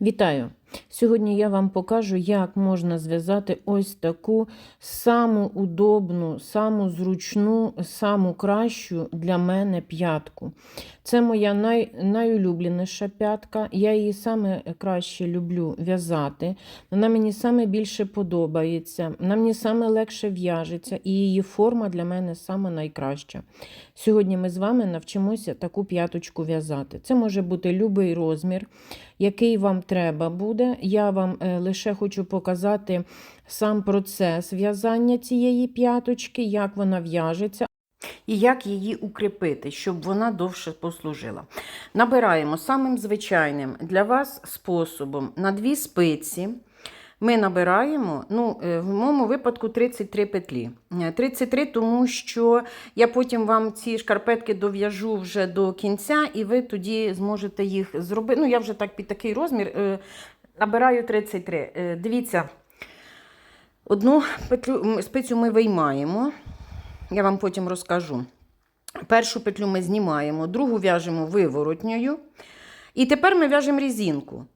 Вітаю! Сьогодні я вам покажу, як можна зв'язати ось таку саму удобну, саму зручну, саму кращу для мене п'ятку. Це моя най, найулюбленіша п'ятка. Я її саме краще люблю в'язати. Вона мені саме більше подобається, вона мені саме легше в'яжеться, і її форма для мене саме найкраща. Сьогодні ми з вами навчимося таку п'яточку в'язати. Це може бути будь-який розмір який вам треба буде. Я вам е, лише хочу показати сам процес в'язання цієї п'яточки, як вона в'яжеться. І як її укріпити, щоб вона довше послужила. Набираємо самим звичайним для вас способом на дві спиці. Ми набираємо, ну, е, в моєму випадку 33 петлі. Е, 33, тому що я потім вам ці шкарпетки дов'яжу вже до кінця, і ви тоді зможете їх зробити. Ну, я вже так під такий розмір е, набираю 33. Е, Дивіться, одну петлю, спицю ми виймаємо, я вам потім розкажу. Першу петлю ми знімаємо, другу в'яжемо виворотньою. І тепер ми в'яжемо різинку.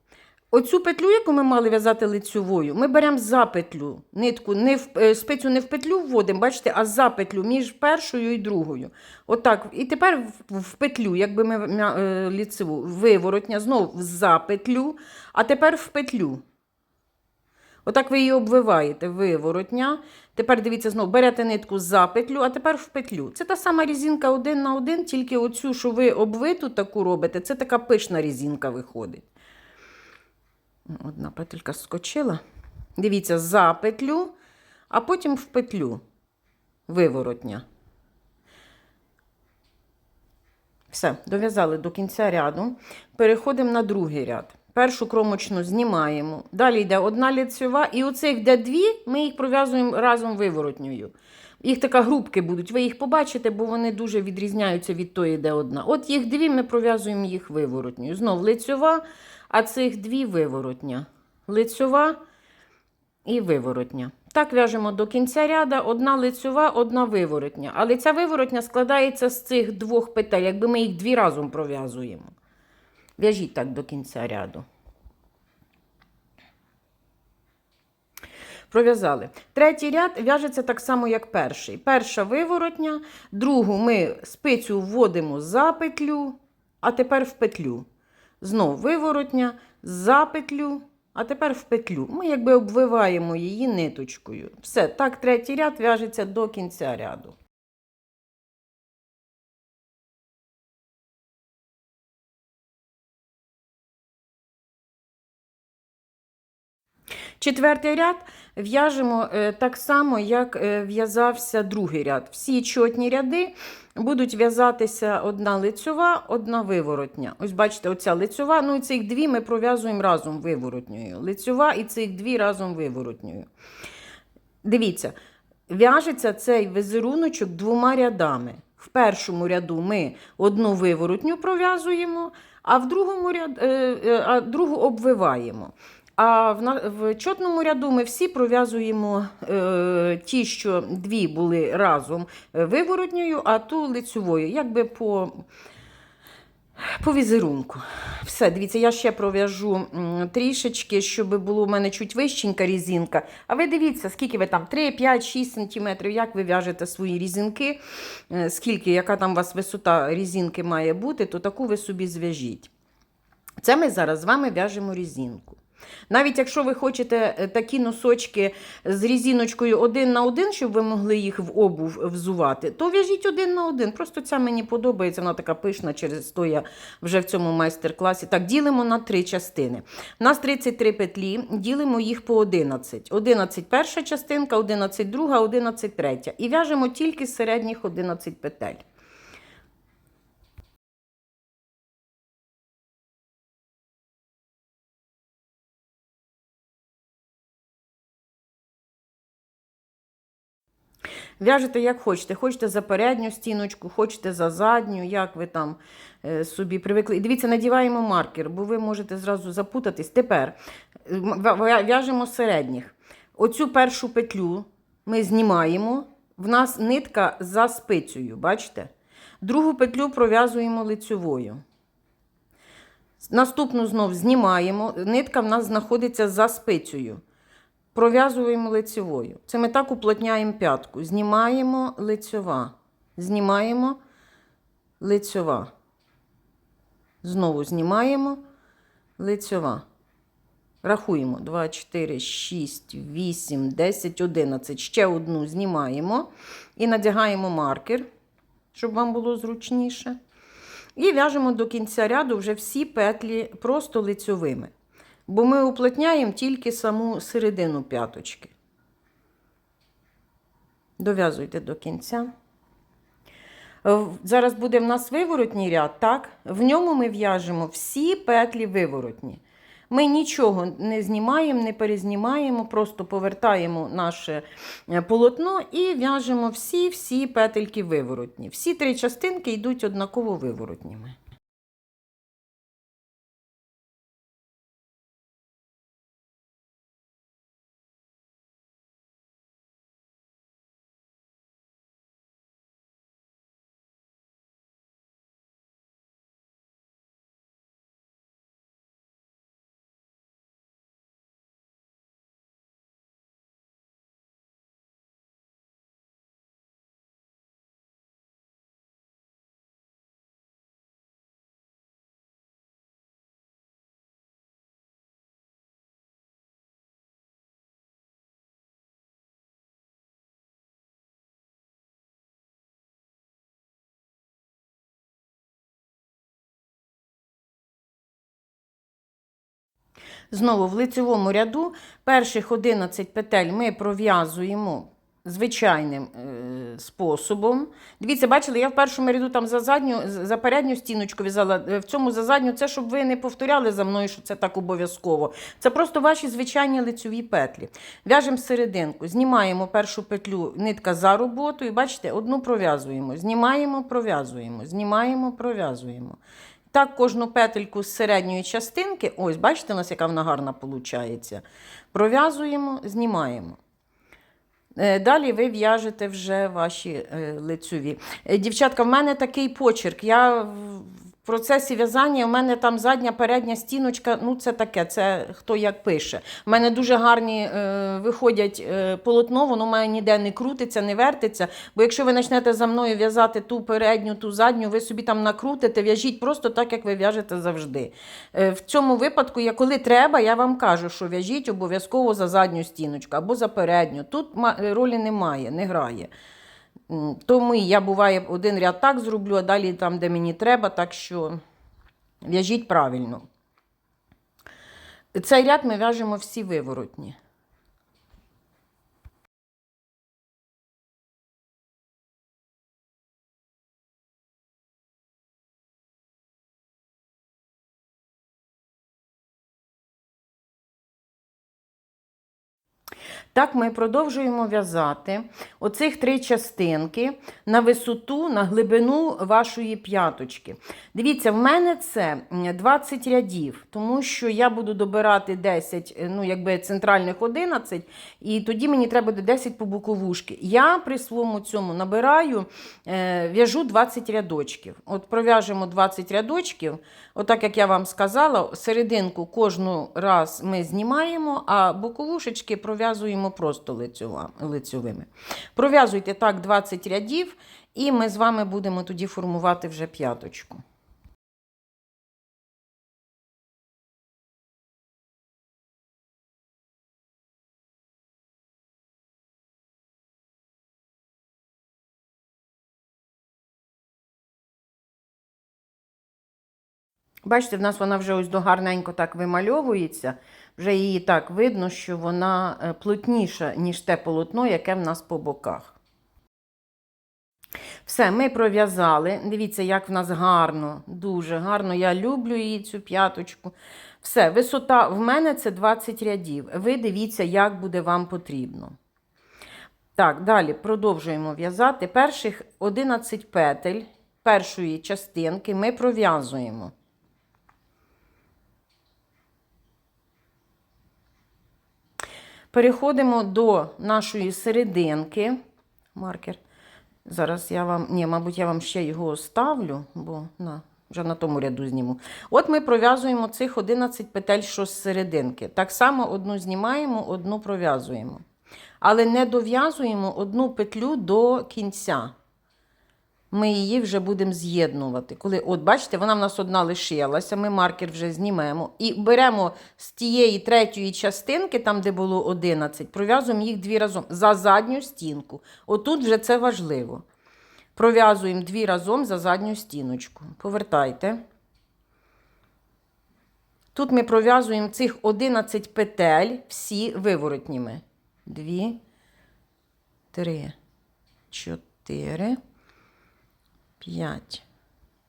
Оцю петлю, яку ми мали в'язати лицьовою, ми беремо за петлю, нитку, не в, е, спицю не в петлю вводимо, бачите, а за петлю між першою і другою. Отак. І тепер в, петлю, якби ми е, лицеву, виворотня, знову за петлю, а тепер в петлю. Отак ви її обвиваєте, виворотня. Тепер дивіться, знову берете нитку за петлю, а тепер в петлю. Це та сама різинка один на один, тільки оцю, що ви обвиту таку робите, це така пишна різинка виходить. Одна петелька скочила. Дивіться, за петлю, а потім в петлю виворотня. Все, дов'язали до кінця ряду. Переходимо на другий ряд. Першу кромочну знімаємо. Далі йде одна ліцева, і оцих де дві, ми їх пров'язуємо разом виворотньою. Їх така групки будуть. Ви їх побачите, бо вони дуже відрізняються від тої, де одна. От їх дві, ми пров'язуємо їх виворотньою. Знов лицьова, а цих дві виворотня. Лицьова і виворотня. Так в'яжемо до кінця ряда, одна лицьова, одна виворотня. Але ця виворотня складається з цих двох петель, якби ми їх дві разом пров'язуємо. В'яжіть так до кінця ряду. Пров'язали. Третій ряд в'яжеться так само, як перший. Перша виворотня, другу ми спицю вводимо за петлю, а тепер в петлю. Знов виворотня, за петлю, а тепер в петлю. Ми якби обвиваємо її ниточкою. Все, так третій ряд в'яжеться до кінця ряду. Четвертий ряд в'яжемо е, так само, як е, в'язався другий ряд. Всі чотні ряди будуть в'язатися одна лицьова, одна виворотня. Ось бачите, оця лицьова, ну і цих дві ми пров'язуємо разом виворотньою. Лицьова і цих дві разом виворотньою. Дивіться, в'яжеться цей візеруночок двома рядами. В першому ряду ми одну виворотню пров'язуємо, а в другому ряд, е, а другу обвиваємо. А в, в чотному ряду ми всі пров'язуємо е, ті, що дві були разом е, виворотньою, а ту лицьовою, якби по, по візерунку. Все, дивіться, я ще пров'яжу трішечки, щоб було у мене чуть вищенька різинка. А ви дивіться, скільки ви там 3, 5, 6 сантиметрів, як ви в'яжете свої різинки, е, скільки, яка там у вас висота різинки має бути, то таку ви собі зв'яжіть. Це ми зараз з вами в'яжемо різинку. Навіть якщо ви хочете е, такі носочки з різіночкою один на один, щоб ви могли їх в обув взувати, то в'яжіть один на один. Просто ця мені подобається, вона така пишна, через то я вже в цьому майстер-класі. Так, ділимо на три частини. У нас 33 петлі, ділимо їх по 11. 11 перша частинка, 11 друга, 11 третя. І в'яжемо тільки з середніх 11 петель. В'яжете як хочете. Хочете за передню стіночку, хочете за задню, як ви там е, собі привикли. І дивіться, надіваємо маркер, бо ви можете зразу запутатись. Тепер е, в'яжемо середніх. Оцю першу петлю ми знімаємо. В нас нитка за спицею, бачите? Другу петлю пров'язуємо лицьовою. Наступну знов знімаємо. Нитка в нас знаходиться за спицею. Пров'язуємо лицевою. Це ми так уплотняємо п'ятку. Знімаємо лицьова. Знімаємо лицьова. Знову знімаємо лицьова. Рахуємо 2, 4, 6, 8, 10, 11. Ще одну знімаємо і надягаємо маркер, щоб вам було зручніше. І в'яжемо до кінця ряду вже всі петлі просто лицьовими. Бо ми уплотняємо тільки саму середину п'яточки. Дов'язуйте до кінця. Зараз буде в нас виворотній ряд, так? В ньому ми в'яжемо всі петлі виворотні. Ми нічого не знімаємо, не перезнімаємо, просто повертаємо наше е, полотно і в'яжемо всі-всі петельки виворотні. Всі три частинки йдуть однаково виворотніми. Знову в лицевому ряду перших 11 петель ми пров'язуємо звичайним е, способом. Дивіться, бачили, я в першому ряду там за задню, за передню стіночку в'язала, е, в цьому за задню, це щоб ви не повторяли за мною, що це так обов'язково. Це просто ваші звичайні лицеві петлі. В'яжемо серединку, знімаємо першу петлю, нитка за роботою, бачите, одну пров'язуємо, знімаємо, пров'язуємо, знімаємо, пров'язуємо. Так, кожну петельку з середньої частинки, ось, бачите, у нас яка вона гарна виходить. Пров'язуємо, знімаємо. Е, Далі ви в'яжете вже ваші лицюві. лицьові. Е, Дівчатка, в мене такий почерк. Я в процесі в'язання, у мене там задня, передня стіночка, ну це таке, це хто як пише. У мене дуже гарні е, виходять е, полотно, воно має ніде не крутиться, не вертиться. Бо якщо ви почнете за мною в'язати ту передню, ту задню, ви собі там накрутите, в'яжіть просто так, як ви в'яжете завжди. Е, в цьому випадку, я, коли треба, я вам кажу, що в'яжіть обов'язково за задню стіночку або за передню. Тут ролі немає, не грає. Тому я буває один ряд так зроблю, а далі там, де мені треба, так що в'яжіть правильно. Цей ряд ми в'яжемо всі виворотні. Так ми продовжуємо в'язати оцих три частинки на висоту, на глибину вашої п'яточки. Дивіться, в мене це 20 рядів, тому що я буду добирати 10, е, ну якби центральних 11, і тоді мені треба буде 10 по боковушки. Я при своєму цьому набираю, е, в'яжу 20 рядочків. От пров'яжемо 20 рядочків, отак як я вам сказала, серединку кожну раз ми знімаємо, а боковушечки пров'язуємо просто лицьовими. Пров'язуйте так 20 рядів, і ми з вами будемо тоді формувати вже п'яточку. Бачите, в нас вона вже ось до гарненько так вимальовується. Вже її так видно, що вона е, плотніша, ніж те полотно, яке в нас по боках. Все, ми пров'язали. Дивіться, як в нас гарно, дуже гарно. Я люблю її цю п'яточку. Все, висота в мене це 20 рядів. Ви дивіться, як буде вам потрібно. Так, далі продовжуємо в'язати. Перших 11 петель першої частинки ми пров'язуємо. Переходимо до нашої серединки. Маркер. Зараз я вам, ні, мабуть, я вам ще його ставлю, бо на, Вже на тому ряду зніму. От ми пров'язуємо цих 11 петель, що з серединки. Так само одну знімаємо, одну пров'язуємо. Але не дов'язуємо одну петлю до кінця. Ми її вже будемо з'єднувати. Коли, от бачите, вона в нас одна лишилася, ми маркер вже знімемо. І беремо з тієї третьої частинки, там, де було 11, пров'язуємо їх дві разом за задню стінку. Отут вже це важливо. Пров'язуємо дві разом за задню стіночку. Повертайте. Тут ми пров'язуємо цих 11 петель, всі виворотніми. Дві, три, чотири, п'ять,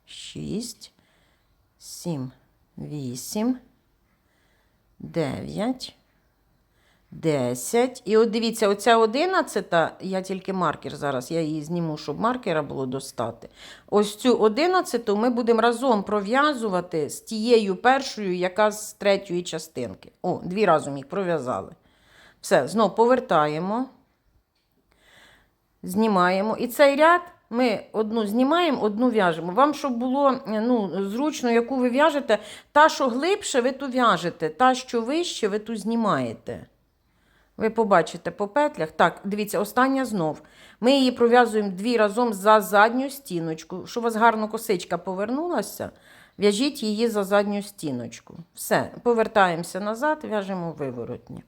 шість, сім, вісім, дев'ять. 10. І от дивіться, оця 11, я тільки маркер зараз, я її зніму, щоб маркера було достати. Ось цю 11 ми будемо разом пров'язувати з тією першою, яка з третьої частинки. О, дві разом їх пров'язали. Все, знов повертаємо, знімаємо. І цей ряд ми одну знімаємо, одну в'яжемо. Вам, щоб було ну, зручно, яку ви в'яжете, та, що глибше, ви ту в'яжете, та, що вище, ви ту знімаєте. Ви побачите по петлях. Так, дивіться, остання знов. Ми її пров'язуємо дві разом за задню стіночку. Щоб у вас гарно косичка повернулася, в'яжіть її за задню стіночку. Все, повертаємося назад, в'яжемо виворотні.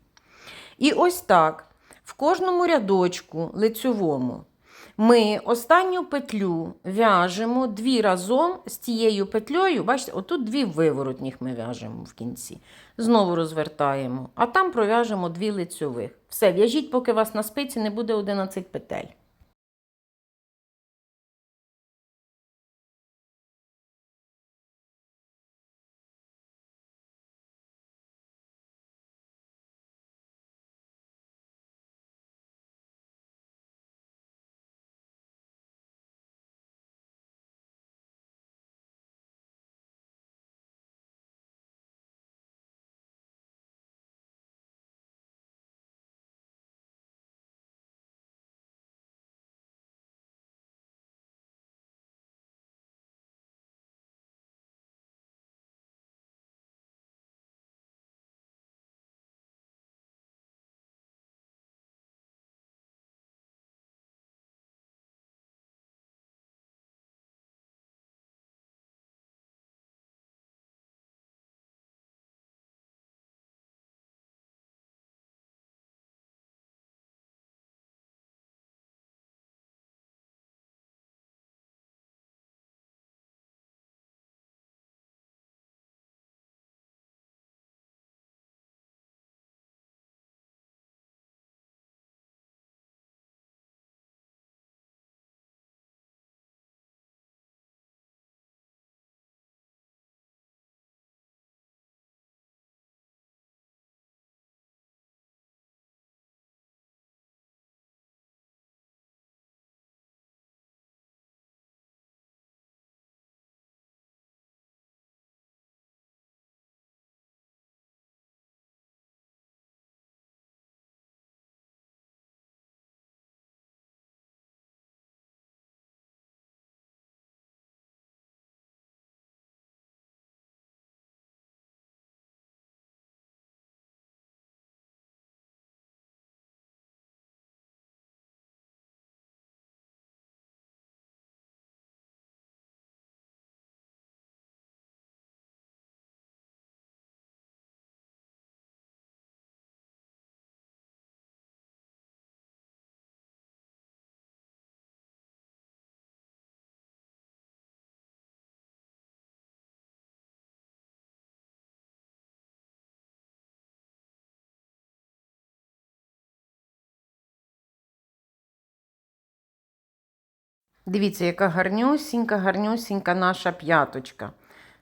І ось так. В кожному рядочку лицьовому ми останню петлю в'яжемо дві разом з тією петлею. Бачите, отут дві виворотніх ми в'яжемо в кінці. Знову розвертаємо, а там пров'яжемо дві лицьових. Все, в'яжіть, поки вас на спиці не буде 11 петель. Дивіться, яка гарнюсінька, гарнюсінька наша п'яточка.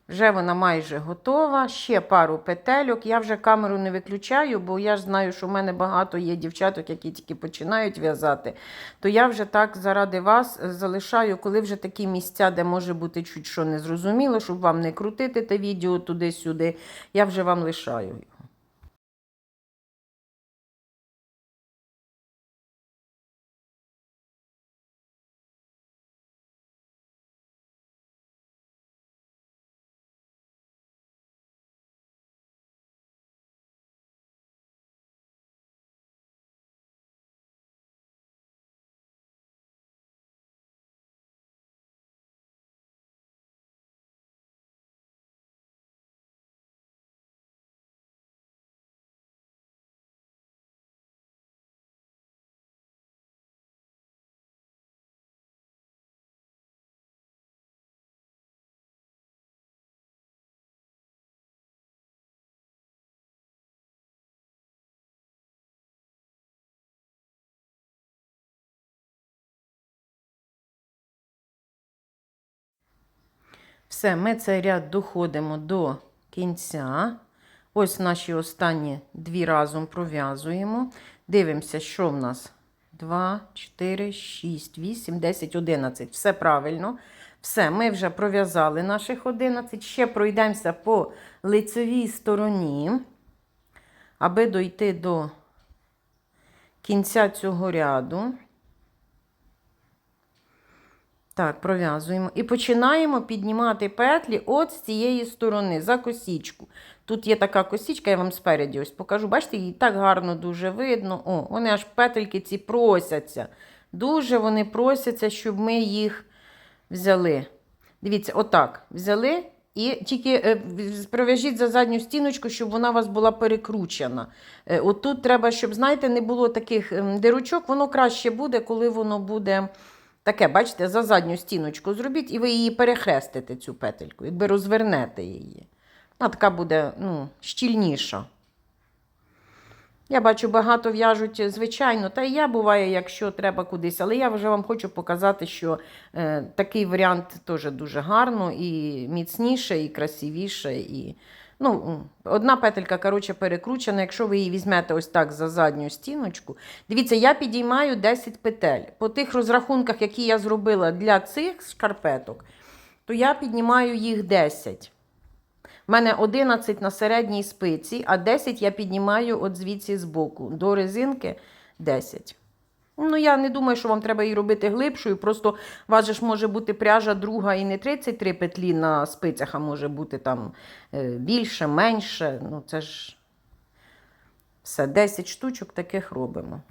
Вже вона майже готова. Ще пару петельок. Я вже камеру не виключаю, бо я ж знаю, що в мене багато є дівчаток, які тільки починають в'язати. То я вже так заради вас залишаю, коли вже такі місця, де може бути чуть що незрозуміло, щоб вам не крутити те відео туди-сюди. Я вже вам лишаю. Все, ми цей ряд доходимо до кінця. Ось наші останні дві разом пров'язуємо. Дивимося, що в нас 2, 4, 6, 8, 10, 11. Все правильно. Все, ми вже пров'язали наших 11. Ще пройдемося по лицевій стороні, аби дойти до кінця цього ряду. Так, пров'язуємо. І починаємо піднімати петлі от з цієї сторони, за косічку. Тут є така косічка, я вам спереді ось покажу. Бачите, її так гарно дуже видно. О, вони аж петельки ці просяться. Дуже вони просяться, щоб ми їх взяли. Дивіться, отак. Взяли і тільки е, пров'яжіть за задню стіночку, щоб вона у вас була перекручена. Е, Отут треба, щоб, знаєте, не було таких ем, дирочок, воно краще буде, коли воно буде. Таке, бачите, за задню стіночку зробіть, і ви її перехрестите, цю петельку, якби розвернете її. Вона така буде ну, щільніша. Я бачу, багато в'яжуть, звичайно, та і я буває, якщо треба кудись. Але я вже вам хочу показати, що е, такий варіант теж дуже гарно, і міцніше, і красивіше. І, ну, одна петелька, коротше, перекручена. Якщо ви її візьмете ось так за задню стіночку. Дивіться, я підіймаю 10 петель. По тих розрахунках, які я зробила для цих шкарпеток, то я піднімаю їх 10. У мене 11 на середній спиці, а 10 я піднімаю от звідси з боку. До резинки 10. Ну, я не думаю, що вам треба її робити глибшою. Просто у вас же ж може бути пряжа друга і не 33 петлі на спицях, а може бути там е, більше, менше. Ну, це ж все, 10 штучок таких робимо.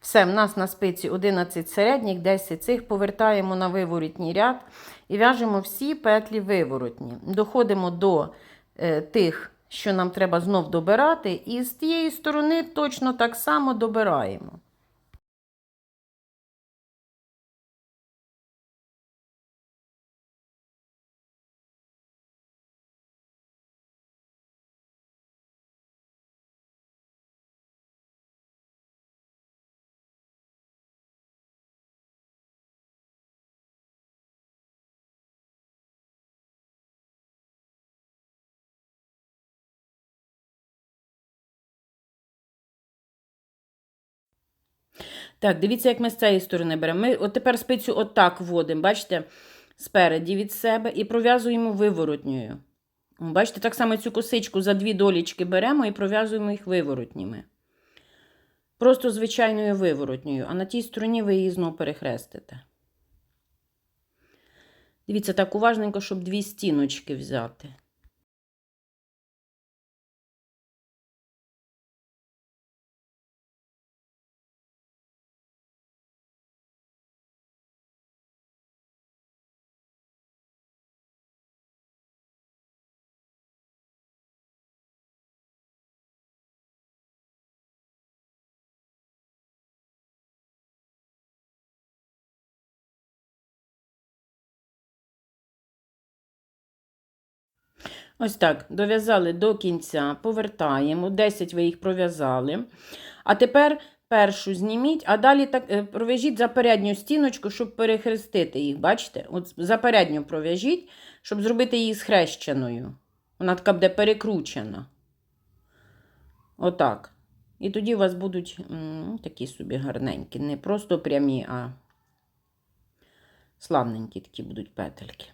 Все, в нас на спиці 11 середніх, 10 цих повертаємо на виворотній ряд і в'яжемо всі петлі виворотні. Доходимо до тих, що нам треба знов добирати, і з тієї сторони точно так само добираємо. Так, дивіться, як ми з цієї сторони беремо. Ми от тепер спицю отак вводимо, бачите, спереді від себе і пров'язуємо виворотньою. Бачите, так само цю косичку за дві долічки беремо і пров'язуємо їх виворотніми. Просто звичайною виворотньою, а на тій стороні ви її знову перехрестите. Дивіться, так уважненько, щоб дві стіночки взяти. Ось так, дов'язали до кінця, повертаємо, 10 ви їх пров'язали. А тепер першу зніміть, а далі так е, пров'яжіть за передню стіночку, щоб перехрестити їх. Бачите? От за передню пров'яжіть, щоб зробити її схрещеною. Вона така буде перекручена. Отак. І тоді у вас будуть м, такі собі гарненькі. Не просто прямі, а славненькі такі будуть петельки.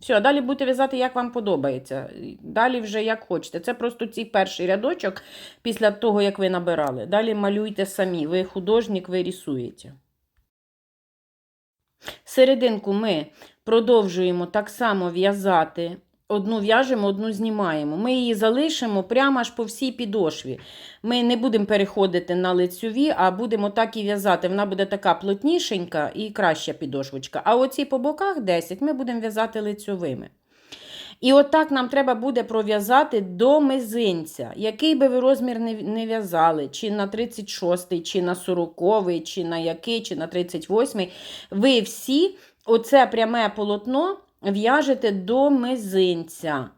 Все, далі будете в'язати, як вам подобається. Далі вже як хочете. Це просто цей перший рядочок після того, як ви набирали. Далі малюйте самі. Ви художник, ви рисуєте. Серединку ми продовжуємо так само в'язати. Одну в'яжемо, одну знімаємо. Ми її залишимо прямо аж по всій підошві. Ми не будемо переходити на лицьові, а будемо так і в'язати. Вона буде така плотнішенька і краща підошвочка. А оці по боках 10 ми будемо в'язати лицьовими. І отак нам треба буде пров'язати до мизинця. Який би ви розмір не, в'язали, чи на 36, чи на 40, чи на який, чи на 38. Ви всі оце пряме полотно в'яжете до мизинця.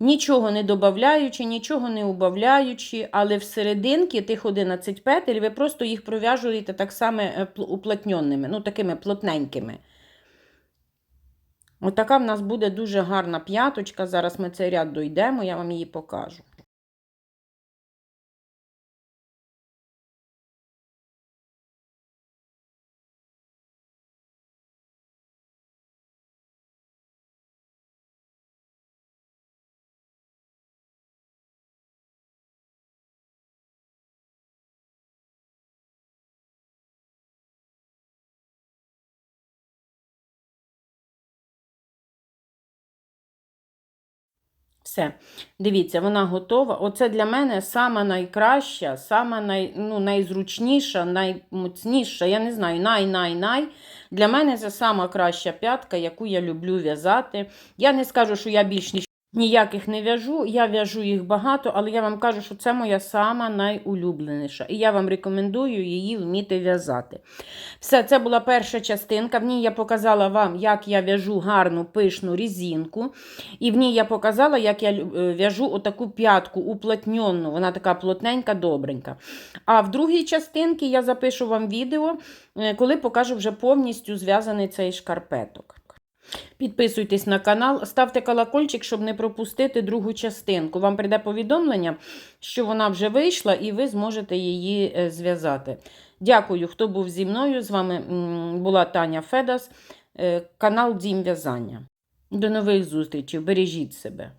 Нічого не додаючи, нічого не убавляючи, але всерединки тих 11 петель ви просто їх пров'яжуєте так само е, уплотненими, ну такими плотненькими. Отака в нас буде дуже гарна п'яточка. Зараз ми цей ряд дойдемо, я вам її покажу. Все, дивіться, вона готова. Оце для мене сама найкраща, сама най, ну, найзручніша, наймоцніша, я не знаю, най-най-най. Для мене це сама краща п'ятка, яку я люблю в'язати. Я не скажу, що я більш ніж ніяких не в'яжу, я в'яжу їх багато, але я вам кажу, що це моя сама найулюбленіша. І я вам рекомендую її вміти в'язати. Все, це була перша частинка. В ній я показала вам, як я в'яжу гарну пишну різинку. І в ній я показала, як я е, в'яжу отаку п'ятку уплотненну. Вона така плотненька, добренька. А в другій частинці я запишу вам відео, е, коли покажу вже повністю зв'язаний цей шкарпеток. Підписуйтесь на канал, ставте колокольчик, щоб не пропустити другу частинку. Вам прийде повідомлення, що вона вже вийшла, і ви зможете її е, зв'язати. Дякую, хто був зі мною. З вами була Таня Федас, е, канал Дім В'язання. До нових зустрічей. Бережіть себе.